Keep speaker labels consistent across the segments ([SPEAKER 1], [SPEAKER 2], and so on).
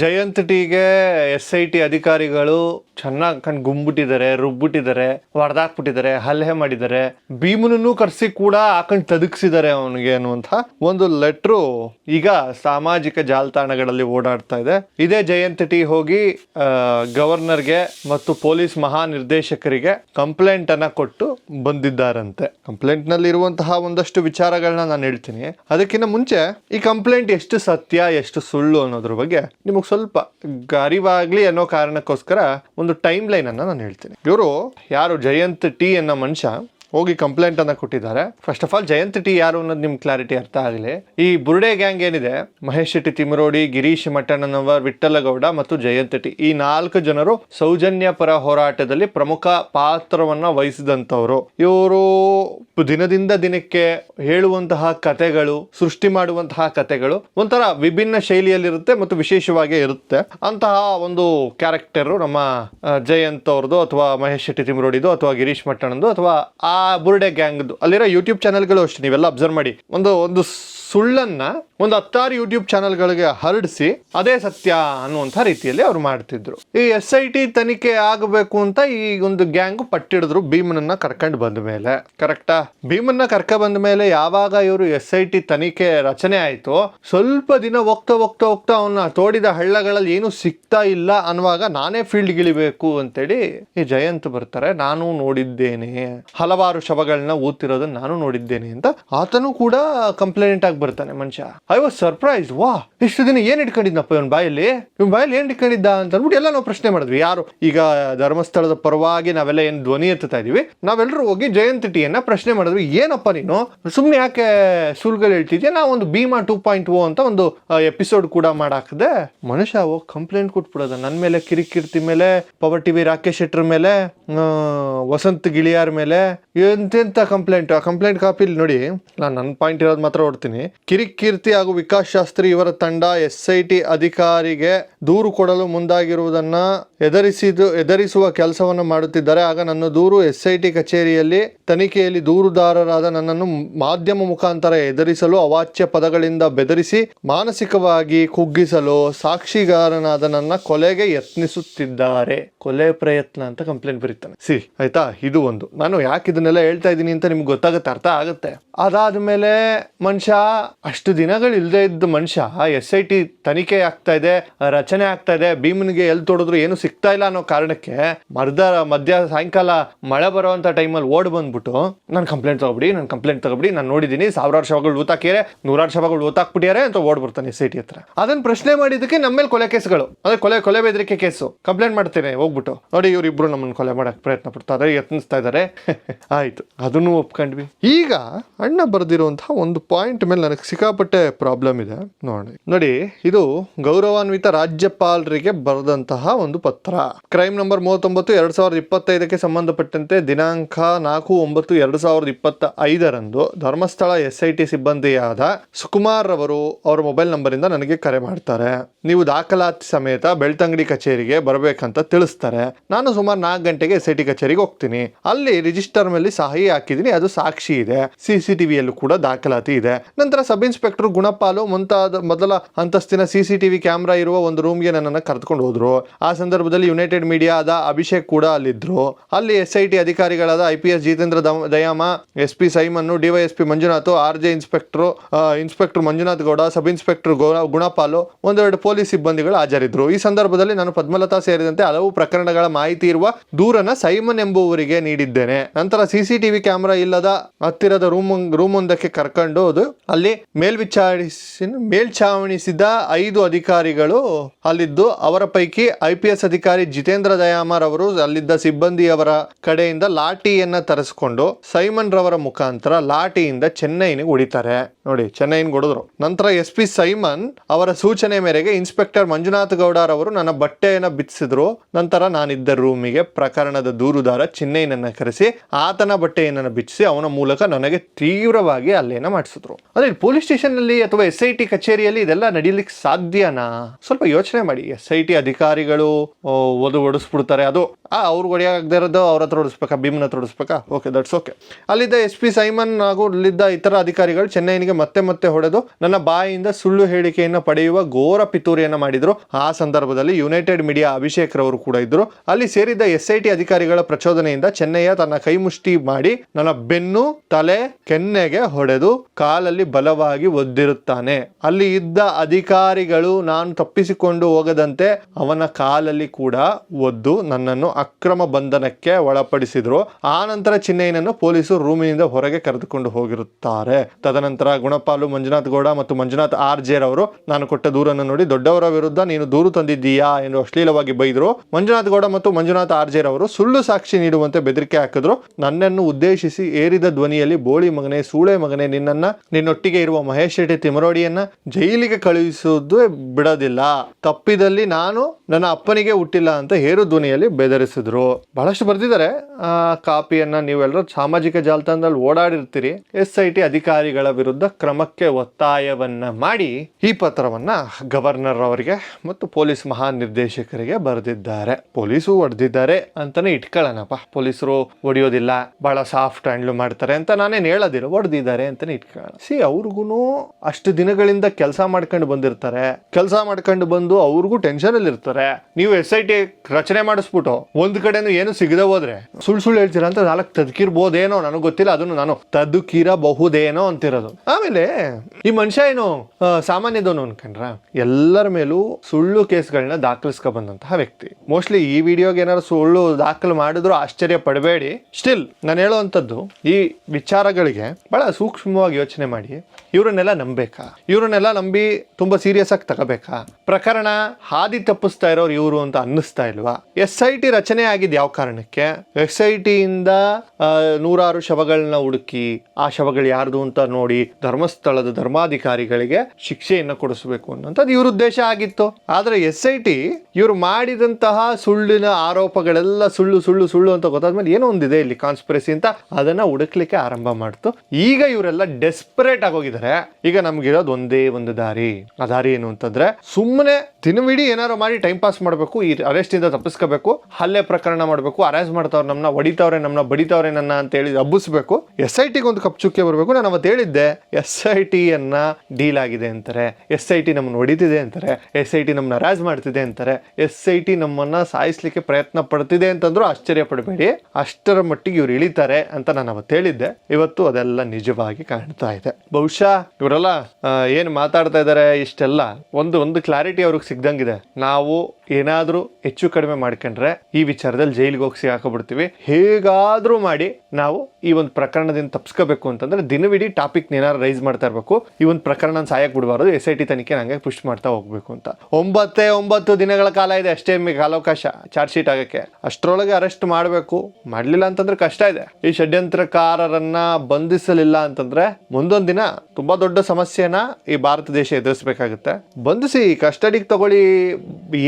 [SPEAKER 1] ಜಯಂತ್ ಟಿಗೆ S I T ಅಧಿಕಾರಿಗಳು ಚೆನ್ನಾಗಿ ಕಣ್ ಗುಂಬಿಟ್ಟಿದ್ದಾರೆ ರುಬ್ಬಿಟ್ಟಿದ್ದಾರೆ ಹೊಡೆದಾಕ್ಬಿಟ್ಟಿದ್ದಾರೆ ಹಲ್ಲೆ ಮಾಡಿದ್ದಾರೆ. ಭೀಮನನ್ನು ಕರೆಸಿ ಕೂಡ ಹಾಕೊಂಡು ತದಕ್ಸಿದ್ದಾರೆ ಅವನಿಗೆ ಅನ್ನುವಂಥ ಒಂದು ಲೆಟ್ರು ಈಗ ಸಾಮಾಜಿಕ ಜಾಲತಾಣಗಳಲ್ಲಿ ಓಡಾಡ್ತಾ ಇದೆ. ಇದೇ ಜಯಂತ್ ಟಿ ಹೋಗಿ ಗವರ್ನರ್ಗೆ ಮತ್ತು ಪೊಲೀಸ್ ಮಹಾನಿರ್ದೇಶಕರಿಗೆ ಕಂಪ್ಲೇಂಟ್ ಅನ್ನ ಕೊಟ್ಟು ಬಂದಿದ್ದಾರಂತೆ. ಕಂಪ್ಲೇಂಟ್ನಲ್ಲಿ ಇರುವಂತಹ ಒಂದಷ್ಟು ವಿಚಾರಗಳನ್ನ ನಾನು ಹೇಳ್ತೀನಿ. ಅದಕ್ಕಿಂತ ಮುಂಚೆ ಈ ಕಂಪ್ಲೇಂಟ್ ಎಷ್ಟು ಸತ್ಯ, ಎಷ್ಟು ಸುಳ್ಳು ಅನ್ನೋದ್ರ ಬಗ್ಗೆ ಸ್ವಲ್ಪ ಗರಿವಾಗ್ಲಿ ಅನ್ನೋ ಕಾರಣಕ್ಕೋಸ್ಕರ ಒಂದು ಟೈಮ್ ಲೈನ್ ಅನ್ನ ನಾನು ಹೇಳ್ತೀನಿ. ಇವರು ಯಾರು ಜಯಂತ್ ಟಿ ಅನ್ನೋ ಮನುಷ್ಯ ಹೋಗಿ ಕಂಪ್ಲೇಂಟ್ ಅನ್ನ ಕೊಟ್ಟಿದ್ದಾರೆ. First of all Jayanth T ಯಾರು ಅನ್ನೋದು ನಿಮ್ಗೆ ಕ್ಲಾರಿಟಿ ಅರ್ಥ ಆಗಲಿ. ಈ ಬುರುಡೆ ಗ್ಯಾಂಗ್ ಏನಿದೆ? ಮಹೇಶ್ ಶೆಟ್ಟಿ ತಿಮರೋಡಿ ಗಿರೀಶ್ ಮಟ್ಟಣ್ಣನವರ್ ವಿಠ್ಠಲಗೌಡ ಮತ್ತು ಜಯಂತ್ ಟಿ. ಈ ನಾಲ್ಕು ಜನರು ಸೌಜನ್ಯ ಪರ ಹೋರಾಟದಲ್ಲಿ ಪ್ರಮುಖ ಪಾತ್ರವನ್ನ ವಹಿಸಿದಂಥವ್ರು. ಇವರು ದಿನದಿಂದ ದಿನಕ್ಕೆ ಹೇಳುವಂತಹ ಕತೆಗಳು, ಸೃಷ್ಟಿ ಮಾಡುವಂತಹ ಕತೆಗಳು ಒಂಥರ ವಿಭಿನ್ನ ಶೈಲಿಯಲ್ಲಿರುತ್ತೆ ಮತ್ತು ವಿಶೇಷವಾಗಿ ಇರುತ್ತೆ. ಅಂತಹ ಒಂದು ಕ್ಯಾರೆಕ್ಟರ್ ನಮ್ಮ ಜಯಂತ್ ಅವ್ರದ್ದು ಅಥವಾ ಮಹೇಶ್ ಶೆಟ್ಟಿ ತಿಮರೋಡಿದು ಅಥವಾ ಗಿರೀಶ್ ಮಟ್ಟಣದ್ದು ಅಥವಾ ಆ ಬುರ್ಡೆ ಗ್ಯಾಂಗ್ದು. ಅಲ್ಲಿರೋ ಯೂಟ್ಯೂಬ್ ಚಾನಲ್ಗಳು ಅಷ್ಟೇ ನೀವೆಲ್ಲ ಅಬ್ಸರ್ವ್ ಮಾಡಿ. ಒಂದು ಒಂದು ಸುಳ್ಳನ್ನ ಒಂದು ಹತ್ತಾರು ಯೂಟ್ಯೂಬ್ ಚಾನೆಲ್ಗಳಿಗೆ ಹರಡಿಸಿ ಅದೇ ಸತ್ಯ ಅನ್ನುವಂಥ ರೀತಿಯಲ್ಲಿ ಅವ್ರು ಮಾಡ್ತಿದ್ರು. ಈ ಎಸ್ ಐ ಟಿ ತನಿಖೆ ಆಗಬೇಕು ಅಂತ ಈ ಒಂದು ಗ್ಯಾಂಗ್ ಪಟ್ಟಿಡಿದ್ರು ಭೀಮನನ್ನ ಕರ್ಕೊಂಡು ಬಂದ ಮೇಲೆ. ಕರೆಕ್ಟಾ ಭೀಮನ್ನ ಕರ್ಕ ಬಂದ ಮೇಲೆ ಯಾವಾಗ ಇವರು ಎಸ್ ಐ ಟಿ ತನಿಖೆ ರಚನೆ ಆಯ್ತು, ಸ್ವಲ್ಪ ದಿನ ಹೋಗ್ತಾ ಹೋಗ್ತಾ ಹೋಗ್ತಾ ಅವನ್ನ ತೋಡಿದ ಹಳ್ಳಗಳಲ್ಲಿ ಏನು ಸಿಗ್ತಾ ಇಲ್ಲ ಅನ್ನುವಾಗ ನಾನೇ ಫೀಲ್ಡ್ ಇಳಿಬೇಕು ಅಂತೇಳಿ ಈ ಜಯಂತ್ ಬರ್ತಾರೆ, ನಾನು ನೋಡಿದ್ದೇನೆ. ಹಲವಾರು ಶವಗಳನ್ನ ಊತಿರೋದನ್ನ ನಾನು ನೋಡಿದ್ದೇನೆ ಅಂತ. ಆತನು ಕೂಡ ಕಂಪ್ಲೇಂಟ್ ಆಗಿ ಬರ್ತಾನೆ ಮನುಷ್ಯ. ಐ ವಾಸ್ ಸರ್ಪ್ರೈಸ್ ವಾ, ಇಷ್ಟು ದಿನ ಏನ್ ಇಟ್ಕೊಂಡಿದ್ನಪ್ಪ ಇವನ್ ಬಾಯಲ್ಲಿ? ಇವನ್ ಬಾಯಲ್ಲಿ ಏನ್ ಇಟ್ಕೊಂಡಿದ್ದ ಅಂತ ಅಂದ್ಬಿಟ್ಟು ಎಲ್ಲ ನಾವು ಪ್ರಶ್ನೆ ಮಾಡಿದ್ವಿ. ಯಾರು? ಈಗ ಧರ್ಮಸ್ಥಳದ ಪರವಾಗಿ ನಾವೆಲ್ಲ ಏನ್ ಧ್ವನಿ ಎತ್ತುತ್ತಾ ಇದೀವಿ? ನಾವೆಲ್ಲರೂ ಹೋಗಿ ಜಯಂತಿ ಟಿಯನ್ನ ಪ್ರಶ್ನೆ ಮಾಡಿದ್ವಿ. ಏನಪ್ಪ ನೀನು? ಸುಮ್ಮನೆ ಯಾಕೆ ಸುಳ್ಗಳು ಹೇಳ್ತಿದ್ಯಾ? ನಾವು ಒಂದು ಭೀಮಾ ಟೂ ಪಾಯಿಂಟ್ ಓ ಅಂತ ಒಂದು ಎಪಿಸೋಡ್ ಕೂಡ ಮಾಡಾಕದೆ ಮನುಷ್ಯ ಹೋಗಿ ಕಂಪ್ಲೇಂಟ್ ಕೊಟ್ಬಿಡೋದ. ನನ್ನ ಮೇಲೆ ಕಿರಿಕಿರ್ತಿ ಮೇಲೆ ಪವರ್ ಟಿವಿ ರಾಕೇಶ್ ಶೆಟ್ಟರ್ ಮೇಲೆ ವಸಂತ್ ಗಿಳಿಯಾರ್ ಮೇಲೆ ಎಂತೆಂತ ಕಂಪ್ಲೇಂಟ್ ಆ ಕಂಪ್ಲೇಂಟ್ ಕಾಪಿ ಇಲ್ಲಿ ನೋಡಿ. ನಾನು ನನ್ನ ಪಾಯಿಂಟ್ ಇರೋದು ಮಾತ್ರ ಓಡ್ತೀನಿ ಕಿರಿಕೀರ್ತಿ ಹಾಗೂ ವಿಕಾಸ್ ಶಾಸ್ತ್ರಿ ಇವರ ತಂಡ ಎಸ್ ಐ ಟಿ ಅಧಿಕಾರಿಗೆ ದೂರು ಕೊಡಲು ಮುಂದಾಗಿರುವುದನ್ನ ಎದುರಿಸಿದು, ಎದುರಿಸುವ ಕೆಲಸವನ್ನು ಮಾಡುತ್ತಿದ್ದಾರೆ. ಆಗ ನನ್ನ ದೂರು ಎಸ್ ಐ ಟಿ ಕಚೇರಿಯಲ್ಲಿ ತನಿಖೆಯಲ್ಲಿ ದೂರುದಾರರಾದ ನನ್ನನ್ನು ಮಾಧ್ಯಮ ಮುಖಾಂತರ ಎದುರಿಸಲು, ಅವಾಚ್ಯ ಪದಗಳಿಂದ ಬೆದರಿಸಿ, ಮಾನಸಿಕವಾಗಿ ಕುಗ್ಗಿಸಲು ಸಾಕ್ಷಿಗಾರನಾದ ನನ್ನ ಕೊಲೆಗೆ ಯತ್ನಿಸುತ್ತಿದ್ದಾರೆ. ಕೊಲೆ ಪ್ರಯತ್ನ ಅಂತ ಕಂಪ್ಲೇಂಟ್ ಬರೀತಾನೆ. ಸಿ, ಆಯ್ತಾ? ಇದು ಒಂದು. ನಾನು ಯಾಕೆ ಇದನ್ನೆಲ್ಲ ಹೇಳ್ತಾ ಇದ್ದೀನಿ ಅಂತ ನಿಮ್ಗೆ ಗೊತ್ತಾಗುತ್ತೆ, ಅರ್ಥ ಆಗುತ್ತೆ. ಅದಾದ್ಮೇಲೆ ಮನುಷ್ಯ ಅಷ್ಟು ದಿನಗಳು ಇಲ್ಲದೆ ಇದ್ದ ಮನುಷ್ಯ ಎಸ್ ಐ ಟಿ ತನಿಖೆ ಆಗ್ತಾ ಇದೆ ರಚನೆ ಆಗ್ತಾ ಇದೆ, ಭೀಮನಿಗೆ ಎಲ್ಲಿ ತೊಡಿದ್ರು ಏನು ಸಿಗ್ತಾ ಇಲ್ಲ ಅನ್ನೋ ಕಾರಣಕ್ಕೆ ಮರ್ದ, ಮಧ್ಯ, ಸಾಯಂಕಾಲ ಮಳೆ ಬರುವಂತ ಟೈಮಲ್ಲಿ ಓಡ್ ಬಂದ್ಬಿಟ್ಟು, ನಾನು ಕಂಪ್ಲೇಂಟ್ ತಗೊಬಿಡಿ, ನಾನು ಕಂಪ್ಲೇಂಟ್ ತಗೊಬಿಡಿ, ನಾನು ನೋಡಿದ್ದೀನಿ, ಸಾವಿರಾರು ಶವಗಳು ಊತಾಕಿಯಾರೆ ನೂರಾರು ಶವಗಳು ಊತಾಕ್ಬಿಟ್ಟಿದ್ದಾರೆ ಅಂತ ಓಡ್ ಬರ್ತಾನೆ ಎಸ್ ಐ ಟಿ ಹತ್ರ. ಅದನ್ನ ಪ್ರಶ್ನೆ ಮಾಡಿದ್ದಕ್ಕೆ ನಮ್ಮ ಮೇಲೆ ಕೊಲೆ ಕೇಸ್ಗಳು. ಅದೇ ಕೊಲೆ ಕೊಲೆ ಬೆದರಿಕೆ ಕೇಸು. ಕಂಪ್ಲೇಂಟ್ ಮಾಡ್ತೇನೆ, ಹೋಗ್ಬಿಟ್ಟು. ನೋಡಿ ಇವರಿಬ್ರು ನಮ್ಮನ್ನು ಕೊಲೆ ಮಾಡಕ್ ಪ್ರಯತ್ನ ಪಡ್ತಾರೆ ಯತ್ನಿಸ್ತಾ ಇದ್ದಾರೆ ಆಯ್ತು, ಅದನ್ನು ಒಪ್ಕೊಂಡ್ವಿ. ಈಗ ಅಣ್ಣ ಬರೆದಿರುವಂತಹ ಒಂದು ಪಾಯಿಂಟ್ ಮೇಲೆ ನನಗೆ ಸಿಕ್ಕಾಪಟ್ಟೆ ಪ್ರಾಬ್ಲಮ್ ಇದೆ. ನೋಡಿ. ನೋಡಿ, ಇದು ಗೌರವಾನ್ವಿತ ರಾಜ್ಯಪಾಲರಿಗೆ ಬರೆದಂತಹ ಒಂದು ಪತ್ರ. ಕ್ರೈಮ್ ನಂಬರ್ ಮೂವತ್ತೊಂಬತ್ತು, ಎರಡ್ ಸಾವಿರದ ಇಪ್ಪತ್ತೈದಕ್ಕೆ ಸಂಬಂಧಪಟ್ಟಂತೆ ದಿನಾಂಕ ನಾಲ್ಕು ಒಂಬತ್ತು, ಎರಡ್ ಸಾವಿರದ ಇಪ್ಪತ್ತ ಐದರಂದು ಧರ್ಮಸ್ಥಳ ಎಸ್ ಐ ಟಿ ಸಿಬ್ಬಂದಿಯಾದ ಸುಕುಮಾರ್ ಅವರು ಅವರ ಮೊಬೈಲ್ ನಂಬರ್ ಇಂದ ನನಗೆ ಕರೆ ಮಾಡ್ತಾರೆ. ನೀವು ದಾಖಲಾತಿ ಸಮೇತ ಬೆಳ್ತಂಗಡಿ ಕಚೇರಿಗೆ ಬರಬೇಕಂತ ತಿಳಿಸ್ತಾರೆ. ನಾನು ಸುಮಾರು ನಾಲ್ಕು ಗಂಟೆಗೆ ಎಸ್ ಐ ಟಿ ಕಚೇರಿಗೆ ಹೋಗ್ತೀನಿ. ಅಲ್ಲಿ ರಿಜಿಸ್ಟರ್ ಮೇಲೆ ಸಹಿ ಹಾಕಿದ್ದೀನಿ, ಅದು ಸಾಕ್ಷಿ ಇದೆ. ಸಿ ಸಿ ಕೂಡ ದಾಖಲಾತಿ ಇದೆ. ನಂತರ ಸಬ್ ಇನ್ಸ್ಪೆಕ್ಟರ್ ಗುಣಪಾಲು ಮುಂತಾದ ಮೊದಲ ಅಂತಸ್ತಿನ ಸಿ ಸಿ ಟಿವಿ ಕ್ಯಾಮ್ರಾ ಇರುವ ಒಂದು ರೂಮ್ಗೆ ನನ್ನನ್ನು ಕರೆದುಕೊಂಡು ಹೋದ್ರು. ಆ ಸಂದರ್ಭದಲ್ಲಿ ಯುನೈಟೆಡ್ ಮೀಡಿಯಾದ ಅಭಿಷೇಕ್ ಕೂಡ ಅಲ್ಲಿದ್ರು. ಅಲ್ಲಿ ಎಸ್ ಐ ಟಿ ಅಧಿಕಾರಿಗಳಾದ I P S Jitendra Dayama S P Simon DYSP Manjunath, R J inspector inspector Manjunath Gowda, sub inspector ಗೌ- ಗುಣಪಾಲು, ಒಂದೆರಡು ಪೊಲೀಸ್ ಸಿಬ್ಬಂದಿಗಳು ಹಾಜರಿದ್ರು. ಈ ಸಂದರ್ಭದಲ್ಲಿ ನಾನು ಪದ್ಮಲತಾ ಸೇರಿದಂತೆ ಹಲವು ಪ್ರಕರಣಗಳ ಮಾಹಿತಿ ಇರುವ ದೂರನ ಸೈಮನ್ ಎಂಬುವರಿಗೆ ನೀಡಿದ್ದೇನೆ. ನಂತರ ಸಿಸಿಟಿವಿ ಕ್ಯಾಮೆರಾ ಇಲ್ಲದ ಹತ್ತಿರದ ರೂಮ್ ರೂಮ್ ಒಂದಕ್ಕೆ ಕರ್ಕೊಂಡು ಹೋದು ಅಲ್ಲಿ ಮೇಲ್ವಿಚಾರಿಸಿ ಮೇಲ್ಛಾವಣಿಸಿದ ಐದು ಅಧಿಕಾರಿಗಳು ಅಲ್ಲಿದ್ದು, ಅವರ ಪೈಕಿ ಐ ಅಧಿಕಾರಿ ಜಿತೇಂದ್ರ ದಯಾಮರ್ ಅವರು ಅಲ್ಲಿದ್ದ ಸಿಬ್ಬಂದಿಯವರ ಕಡೆಯಿಂದ ಲಾಠಿಯನ್ನ ತರಿಸ್ಕೊಂಡು ಸೈಮನ್ ರವರ ಮುಖಾಂತರ ಲಾಠಿಯಿಂದ ಚೆನ್ನೈನಿಗೆ ಹೊಡಿತಾರೆ ನೋಡಿ ಚೆನ್ನೈನ್ ಹೊಡೆದ್ರು. ನಂತರ ಎಸ್ ಪಿ ಸೈಮನ್ ಅವರ ಸೂಚನೆ ಮೇರೆಗೆ ಇನ್ಸ್ಪೆಕ್ಟರ್ ಮಂಜುನಾಥ್ ಗೌಡರವರು ನನ್ನ ಬಟ್ಟೆಯನ್ನ ಬಿಚ್ಚಿಸಿದ್ರು ನಂತರ ನಾನಿದ್ದ ರೂಮಿಗೆ ಪ್ರಕರಣದ ದೂರುದಾರ ಚಿನ್ನೈನನ್ನ ಕರೆಸಿ ಆತನ ಬಟ್ಟೆಯನ್ನ ಬಿಚ್ಚಿಸಿ ಅವನ ಮೂಲಕ ನನಗೆ ತೀವ್ರವಾಗಿ ಅಲ್ಲೇನ ಮಾಡಿಸಿದ್ರು. ಅದೇ ಪೊಲೀಸ್ ಸ್ಟೇಷನ್ ಅಲ್ಲಿ ಅಥವಾ ಎಸ್ ಐ ಟಿ ಕಚೇರಿಯಲ್ಲಿ ಇದೆಲ್ಲ ನಡೀಲಿಕ್ಕೆ ಸಾಧ್ಯನಾ? ಸ್ವಲ್ಪ ಯೋಚನೆ ಮಾಡಿ. ಎಸ್ ಐ ಟಿ ಅಧಿಕಾರಿಗಳು ಒದು ಒಡಿಸ್ಬಿಡ್ತಾರೆ ಅದು ಆ, ಅವ್ರು ಹೊಡೆಯಾಗದೇ ಇರೋದು ಅವ್ರ ಹತ್ರ ಹೊಡಿಸ್ಬೇಕಾ ಭೀಮನ ಹತ್ರ ಹೊಡಿಸ್ಬೇಕಾ ಓಕೆ ದಟ್ಸ್ ಓಕೆ ಅಲ್ಲಿದ್ದ ಎಸ್ ಪಿ ಸೈಮನ್ ಹಾಗೂ ಅಲ್ಲಿದ್ದ ಇತರ ಅಧಿಕಾರಿಗಳು ಚೆನ್ನೈನಿಗೆ ಮತ್ತೆ ಮತ್ತೆ ಹೊಡೆದು ನನ್ನ ಬಾಯಿಯಿಂದ ಸುಳ್ಳು ಹೇಳಿಕೆಯನ್ನು ಪಡೆಯುವ ಘೋರ ಪಿತೂರಿಯನ್ನು ಮಾಡಿದ್ರು. ಆ ಸಂದರ್ಭದಲ್ಲಿ ಯುನೈಟೆಡ್ ಮೀಡಿಯಾ ಅಭಿಷೇಕ್ ರವರು ಕೂಡ ಇದ್ದರು ಅಲ್ಲಿ ಸೇರಿದ್ದ ಎಸ್ ಐ ಟಿ ಅಧಿಕಾರಿಗಳ ಪ್ರಚೋದನೆಯಿಂದ ಚೆನ್ನೈಯ ತನ್ನ ಕೈ ಮುಷ್ಟಿ ಮಾಡಿ ನನ್ನ ಬೆನ್ನು, ತಲೆ, ಕೆನ್ನೆಗೆ ಹೊಡೆದು ಕಾಲಲ್ಲಿ ಬಲವಾಗಿ ಒದ್ದಿರುತ್ತಾನೆ. ಅಲ್ಲಿ ಇದ್ದ ಅಧಿಕಾರಿಗಳು ನಾನು ತಪ್ಪಿಸಿಕೊಂಡು ಹೋಗದಂತೆ ಅವನ ಕಾಲಲ್ಲಿ ಕೂಡ ಒದ್ದು ನನ್ನನ್ನು ಅಕ್ರಮ ಬಂಧನಕ್ಕೆ ಒಳಪಡಿಸಿದ್ರು. ಆ ನಂತರ ಚಿನ್ನಯ್ಯನನ್ನು ಪೊಲೀಸರು ರೂಮಿನಿಂದ ಹೊರಗೆ ಕರೆದುಕೊಂಡು ಹೋಗಿರುತ್ತಾರೆ. ತದನಂತರ ಗುಣಪಾಲು ಮಂಜುನಾಥ್ ಗೌಡ ಮತ್ತು ಮಂಜುನಾಥ್ ಆರ್ ಜೆ ರವರು ನಾನು ಕೊಟ್ಟ ದೂರನ್ನು ನೋಡಿ, ದೊಡ್ಡವರ ವಿರುದ್ಧ ನೀನು ದೂರು ತಂದಿದ್ದೀಯಾ? ಎಂದು ಅಶ್ಲೀಲವಾಗಿ ಬೈದರು. ಮಂಜುನಾಥ್ ಗೌಡ ಮತ್ತು ಮಂಜುನಾಥ್ ಆರ್ ಜೆ ರವರು ಸುಳ್ಳು ಸಾಕ್ಷಿ ನೀಡುವಂತೆ ಬೆದರಿಕೆ ಹಾಕಿದ್ರು. ನನ್ನನ್ನು ಉದ್ದೇಶಿಸಿ ಏರಿದ ಧ್ವನಿಯಲ್ಲಿ, ಬೋಳಿ ಮಗನೇ, ಸೂಳೆ ಮಗನೇ, ನಿನ್ನನ್ನ, ನಿನ್ನೊಟ್ಟಿಗೆ ಇರುವ ಮಹೇಶ್ ಶೆಟ್ಟಿ ತಿಮರೋಡಿಯನ್ನ ಜೈಲಿಗೆ ಕಳುಹಿಸುವುದು ಬಿಡೋದಿಲ್ಲ. ತಪ್ಪಿದಲ್ಲಿ ನಾನು ನನ್ನ ಅಪ್ಪನಿಗೆ ಹುಟ್ಟಿಲ್ಲ ಅಂತ ಹೇರು ಧ್ವನಿಯಲ್ಲಿ ಬೆದರಿಸಿದ್ರು. ಬಹಳಷ್ಟು ಬರ್ದಿದ್ದಾರೆ. ಆ, ಕಾಪಿಯನ್ನ ನೀವೆಲ್ಲರೂ ಸಾಮಾಜಿಕ ಜಾಲತಾಣದಲ್ಲಿ ಓಡಾಡಿರ್ತೀರಿ. ಎಸ್ ಐ ಅಧಿಕಾರಿಗಳ ವಿರುದ್ಧ ಕ್ರಮಕ್ಕೆ ಒತ್ತಾಯವನ್ನ ಮಾಡಿ ಈ ಪತ್ರವನ್ನ ಗವರ್ನರ್ ಅವರಿಗೆ ಮತ್ತು ಪೊಲೀಸ್ ಮಹಾನಿರ್ದೇಶಕರಿಗೆ ಬರೆದಿದ್ದಾರೆ. ಪೊಲೀಸು ಹೊಡೆದಿದ್ದಾರೆ ಅಂತಾನೆ ಇಟ್ಕೊಳ್ಳೋಣಪ್ಪ ಪೊಲೀಸರು ಹೊಡೆಯೋದಿಲ್ಲ. ಬಹಳ ಸಾಫ್ಟ್ ಹ್ಯಾಂಡ್ಲ್ ಮಾಡ್ತಾರೆ ಅಂತ ನಾನೇನು ಹೇಳೋದಿಲ್ಲ. ಹೊಡೆದಿದ್ದಾರೆ ಅಂತಾನೆ ಇಟ್ಕೊಳ್ಳೋಣ. ಸಿ ಅವ್ರಿಗೂ ಅಷ್ಟು ದಿನಗಳಿಂದ ಕೆಲಸ ಮಾಡ್ಕೊಂಡು ಬಂದಿರ್ತಾರೆ. ಕೆಲಸ ಮಾಡ್ಕೊಂಡು ಬಂದು ಅವ್ರಿಗೂ ಟೆನ್ಷನ್ ಅಲ್ಲಿ ಇರ್ತಾರೆ ನೀವು ಎಸ್ ಐ ಟಿ ರಚನೆ ಮಾಡಿಸ್ಬಿಟ್ಟು ಒಂದ್ ಕಡೆನೂ ಏನು ಸಿಗದೆ ಹೋದ್ರೆ ಸುಳ್ಳು ಸುಳ್ಳು ಹೇಳ್ತೀರಾ ಅಂತ ನಾಲ್ಕು ತದಕಿರ್ಬೋದೇನೋ, ನನಗೆ ಗೊತ್ತಿಲ್ಲ, ಅದನ್ನು ನಾನು ತದುಕಿರಬಹುದೇನೋ ಅಂತಿರೋದು. ಆಮೇಲೆ ಈ ಮನುಷ್ಯ ಏನು ಸಾಮಾನ್ಯದವನು ಅನ್ಕೊಂಡ್ರ? ಎಲ್ಲರ ಮೇಲೂ ಸುಳ್ಳು ಕೇಸ್ಗಳನ್ನ ದಾಖಲಿಸ್ಕೊ ಬಂದಂತಹ ವ್ಯಕ್ತಿ. ಮೋಸ್ಟ್ಲಿ ಈ ವಿಡಿಯೋಗೆ ಏನಾದ್ರು ಸುಳ್ಳು ದಾಖಲು ಮಾಡಿದ್ರು ಆಶ್ಚರ್ಯ ಪಡಬೇಡಿ. ಸ್ಟಿಲ್ ನಾನು ಹೇಳುವಂಥದ್ದು, ಈ ವಿಚಾರಗಳಿಗೆ ಬಹಳ ಸೂಕ್ಷ್ಮವಾಗಿ ಯೋಚನೆ ಮಾಡಿ. ಇವರನ್ನೆಲ್ಲ ನಂಬೇಕಾ? ಇವ್ರನ್ನೆಲ್ಲ ನಂಬಿ ತುಂಬಾ ಸೀರಿಯಸ್ ಆಗಿ ತಗೋಬೇಕಾ? ಪ್ರಕರಣ ಹಾದಿ ತಪ್ಪಿಸ್ತಾ ಇರೋರು ಇವರು ಅಂತ ಅನ್ನಿಸ್ತಾ ಇಲ್ವಾ? ಎಸ್ ಐ ಟಿ ರಚನೆ ಆಗಿದ್ ಯಾವ ಕಾರಣಕ್ಕೆ? ಎಸ್ ಐ ಟಿಯಿಂದ ನೂರಾರು ಶವಗಳನ್ನ ಹುಡುಕಿ, ಆ ಶವಗಳು ಯಾರ್ದು ಅಂತ ನೋಡಿ ಧರ್ಮಸ್ಥಳದ ಧರ್ಮಾಧಿಕಾರಿಗಳಿಗೆ ಶಿಕ್ಷೆಯನ್ನು ಕೊಡಿಸಬೇಕು ಅನ್ನೋಂಥದ್ದು ಇವ್ರ ಉದ್ದೇಶ ಆಗಿತ್ತು. ಆದ್ರೆ ಎಸ್ ಐ ಟಿ ಇವ್ರು ಮಾಡಿದಂತಹ ಸುಳ್ಳಿನ ಆರೋಪಗಳೆಲ್ಲ ಸುಳ್ಳು ಸುಳ್ಳು ಸುಳ್ಳು ಅಂತ ಗೊತ್ತಾದ್ಮೇಲೆ ಏನೋ ಒಂದಿದೆ ಇಲ್ಲಿ ಕಾನ್ಸ್ಪಿರಸಿ ಅಂತ. ಅದನ್ನ ಹುಡುಕ್ಲಿಕ್ಕೆ ಆರಂಭ ಮಾಡ್ತು. ಈಗ ಇವರೆಲ್ಲ ಡೆಸ್ಪರೇಟ್ ಆಗೋಗಿದ್ದಾರೆ ಈಗ ನಮ್ಗಿರೋದು ಒಂದೇ ಒಂದು ದಾರಿ. ಆ ದಾರಿ ಏನು ಅಂತಂದ್ರೆ ಸುಮ್ಮನೆ ದಿನವಿಡೀ ಏನಾರು ಮಾಡಿ ಟೈಮ್ ಪಾಸ್ ಮಾಡಬೇಕು, ಈ ಅರೆಸ್ಟ್ ಇಂದ ತಪ್ಪಿಸ್ಕೋಬೇಕು. ಹಲ್ಲೆ ಪ್ರಕರಣ ಮಾಡಬೇಕು ಅರೆಸ್ಟ್ ಮಾಡ್ತಾವ್ರೆ ನಮ್ಮನ್ನ ಹೊಡಿತಾವ್ರೆ ನಮ್ಮನ್ನ ಬಡಿತಾವ್ರೆ ನನ್ನ ಅಂತ ಹೇಳಿ ಹಬ್ಬಿಸ್ಬೇಕು. ಎಸ್ ಐ ಟಿಗೆ ಒಂದು ಕಪ್ ಚುಕ್ಕೆ ಬರಬೇಕು. ನಾನು ಅವತ್ತು ಹೇಳಿದ್ದೆ ಎಸ್ ಐ ಟಿಯನ್ನ ಡೀಲ್ ಆಗಿದೆ ಅಂತಾರೆ. ಎಸ್ ಐ ಟಿ ನಮ್ಮನ್ನು ಹೊಡಿತಿದೆ ಅಂತಾರೆ. ಎಸ್ ಐ ಟಿ ನಮ್ಮನ್ನ ಹರಾಜ್ ಮಾಡ್ತಿದೆ ಅಂತಾರೆ. ಎಸ್ ಐ ಟಿ ನಮ್ಮನ್ನ ಸಾಯಿಸ್ಲಿಕ್ಕೆ ಪ್ರಯತ್ನ ಪಡ್ತಿದೆ ಅಂತಂದ್ರು ಆಶ್ಚರ್ಯ ಪಡಬೇಡಿ. ಅಷ್ಟರ ಮಟ್ಟಿಗೆ ಇವ್ರು ಇಳಿತಾರೆ ಅಂತ ನಾನು ಅವತ್ತು ಹೇಳಿದ್ದೆ. ಇವತ್ತು ಅದೆಲ್ಲ ನಿಜವಾಗಿ ಕಾಣ್ತಾ ಇದೆ. ಬಹುಶಃ ಇವರೆಲ್ಲ ಏನು ಏನ್ ಮಾತಾಡ್ತಾ ಇದ್ದಾರೆ ಇಷ್ಟೆಲ್ಲ? ಒಂದು ಒಂದು ಕ್ಲಾರಿಟಿ ಅವ್ರಿಗೆ ಸಿಗ್ದಂಗಿದೆ. ನಾವು ಏನಾದ್ರೂ ಹೆಚ್ಚು ಕಡಿಮೆ ಮಾಡ್ಕೊಂಡ್ರೆ ಈ ವಿಚಾರದಲ್ಲಿ ಜೈಲಿಗೆ ಹೋಗಿ ಸಿಗಾಕೊಬಿಡ್ತೀವಿ ಹೇಗಾದರೂ ಮಾಡಿ ನಾವು ಈ ಒಂದು ಪ್ರಕರಣದಿಂದ ತಪ್ಸ್ಕೋಬೇಕು ಅಂತಂದ್ರೆ ದಿನವಿಡೀ ಟಾಪಿಕ್ ಏನಾರು ರೈಸ್ ಮಾಡ್ತಾ ಇರಬೇಕು. ಈ ಒಂದು ಪ್ರಕರಣ ಸಾಯಕ್ ಬಿಡಬಾರದು. ಎಸ್ ಐ ಟಿ ತನಿಖೆ ನಂಗೆ ಪುಷ್ ಮಾಡ್ತಾ ಹೋಗ್ಬೇಕು ಅಂತ. ಒಂಬತ್ತೇ ಒಂಬತ್ತು ದಿನಗಳ ಕಾಲ ಇದೆ ಅಷ್ಟೇ ಕಾಲಾವಕಾಶ ಚಾರ್ಜ್ ಶೀಟ್ ಆಗಕ್ಕೆ. ಅಷ್ಟರೊಳಗೆ ಅರೆಸ್ಟ್ ಮಾಡಬೇಕು. ಮಾಡ್ಲಿಲ್ಲ ಅಂತಂದ್ರೆ ಕಷ್ಟ ಇದೆ. ಈ ಷಡ್ಯಂತ್ರಕಾರರನ್ನ ಬಂಧಿಸಲಿಲ್ಲ ಅಂತಂದ್ರೆ ಮುಂದೊಂದು ದಿನ ತುಂಬಾ ದೊಡ್ಡ ಸಮಸ್ಯೆನ ಈ ಭಾರತ ದೇಶ ಎದುರಿಸಬೇಕಾಗುತ್ತೆ. ಬಂಧಿಸಿ ಕಸ್ಟಡಿಗೆ ತಗೊಳ್ಳಿ.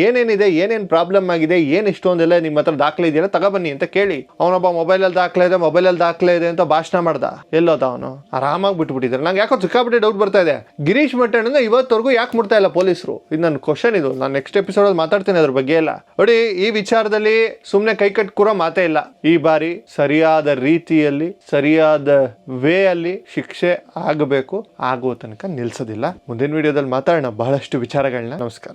[SPEAKER 1] ಏನೇನಿದೆ, ಏನೇನ್ ಪ್ರಾಬ್ಲಮ್ ಆಗಿದೆ, ಏನ್ ಇಷ್ಟೊಂದೆಲ್ಲ ನಿಮ್ಮ ಹತ್ರ ದಾಖಲೆ ಇದೆಯಲ್ಲ ತಗೊಬನ್ನಿ ಅಂತ ಕೇಳಿ. ಅವನೊಬ್ಬ ಮೊಬೈಲಲ್ಲಿ ದಾಖಲೆ ಇದೆ ಮೊಬೈಲಲ್ಲಿ ದಾಖಲೆ ಇದೆ ಅಂತ ಭಾಷಣ ಮಾಡ್ದ. ಎಲ್ಲೋದ ಅವನು. ಆರಾಮಾಗಿ ಬಿಟ್ಬಿಟ್ಟಿದ್ರು. ನಂಗೆ ಯಾಕೋ ಸಿಕ್ಕಾಬಿಟ್ಟೆ ಡೌಟ್ ಬರ್ತಾ ಇದೆ. ಗಿರೀಶ್ ಮಟ್ಟಣ್ಣ ಇವತ್ತವರೆಗೂ ಯಾಕೆ ಮುಡ್ತಾ ಇಲ್ಲ ಪೊಲೀಸರು? ಇದು ನನ್ನ ಕ್ವಶನ್ ಇದು. ನಾನು ನೆಕ್ಸ್ಟ್ ಎಪಿಸೋಡ್ ಮಾತಾಡ್ತೀನಿ ಅದ್ರ ಬಗ್ಗೆ ಎಲ್ಲ. ನೋಡಿ, ಈ ವಿಚಾರದಲ್ಲಿ ಸುಮ್ಮನೆ ಕೈ ಕಟ್ ಮಾತೇ ಇಲ್ಲ. ಈ ಬಾರಿ ಸರಿಯಾದ ರೀತಿಯಲ್ಲಿ, ಸರಿಯಾದ ವೇ ಅಲ್ಲಿ ಶಿಕ್ಷೆ ಆಗಬೇಕು ಆಗುವ ತನಕ ನಿಲ್ಸೋದಿಲ್ಲ. ಮುಂದಿನ ವಿಡಿಯೋದಲ್ಲಿ ಮಾತಾಡೋಣ. ಬಹಳಷ್ಟು ವಿಚಾರಗಳನ್ನ ನಮಸ್ಕಾರ.